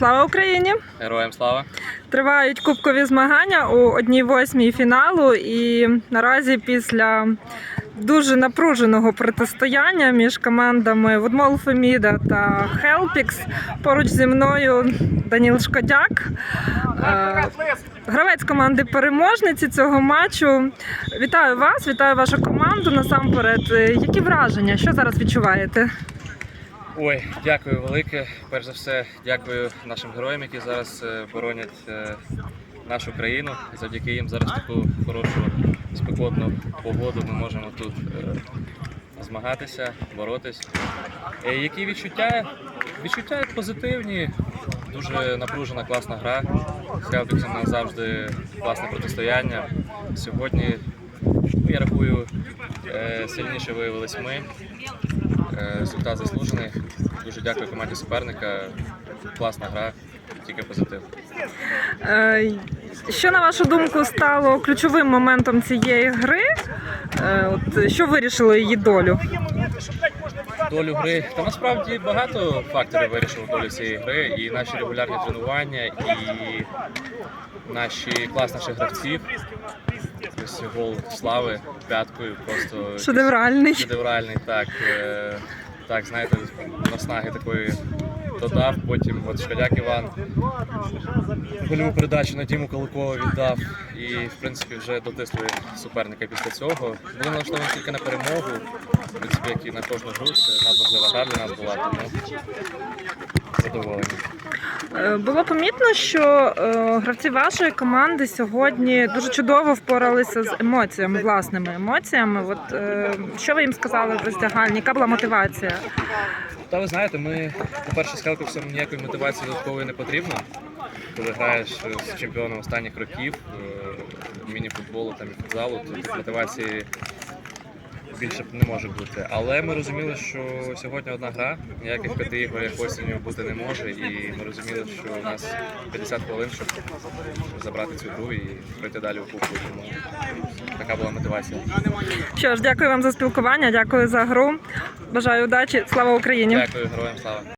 Слава Україні! Героям слава! Тривають кубкові змагання у одній восьмій фіналу, і наразі після дуже напруженого протистояння між командами Водмол Феміда та Хелпікс поруч зі мною Даніл Шкодяк. Е, Гравець команди переможниці цього матчу. Вітаю вас, вітаю вашу команду. Насамперед, Е, які враження? Що зараз відчуваєте? Ой, дякую велике. Перш за все, дякую нашим героям, які зараз е, боронять е, нашу країну. Завдяки їм зараз таку хорошу спекотну погоду ми можемо тут е, змагатися, боротись. Які відчуття? Відчуття позитивні, дуже напружена, класна гра. З нас завжди класне протистояння. Сьогодні, я рахую, сильніше виявились ми. Е, Результат заслужений. Дуже дякую команді суперника. Класна гра, тільки позитив. Е, Що на вашу думку стало ключовим моментом цієї гри? Е, От що вирішило її долю? Долю гри. Та насправді багато факторів вирішили долю цієї гри. І наші регулярні тренування, і наші клас наших гравців. Ось гол слави п'яткою просто Шедевральний. шедевральний. Так, е, так, знаєте, наснаги такої додав. Потім от Шкодяк Іван гольову передачу на Діму Каликова віддав. І, в принципі, вже дотисли суперника після цього. Були налаштовані тільки на перемогу. В принципі, як і на кожну гру, це надважлива гра для нас була, тому задоволені. Е, Було помітно, що е, гравці вашої команди сьогодні дуже чудово впоралися з емоціями, власними емоціями. От е, що ви їм сказали в роздягальні? Яка була мотивація? Та ви знаєте, ми, по-перше, з Хелківсом ніякої мотивації додаткової не потрібно. Коли граєш з чемпіоном останніх років е, міні-футболу там і футзалу, то мотивації більше не може бути. Але ми розуміли, що сьогодні одна гра, ніяких п'яти ігор як осінню бути не може. І ми розуміли, що у нас 50 хвилин, щоб забрати цю гру і пройти далі у кубку. Тому така була мотивація. Що ж, дякую вам за спілкування, дякую за гру. Бажаю удачі. Слава Україні! Дякую, героям слава.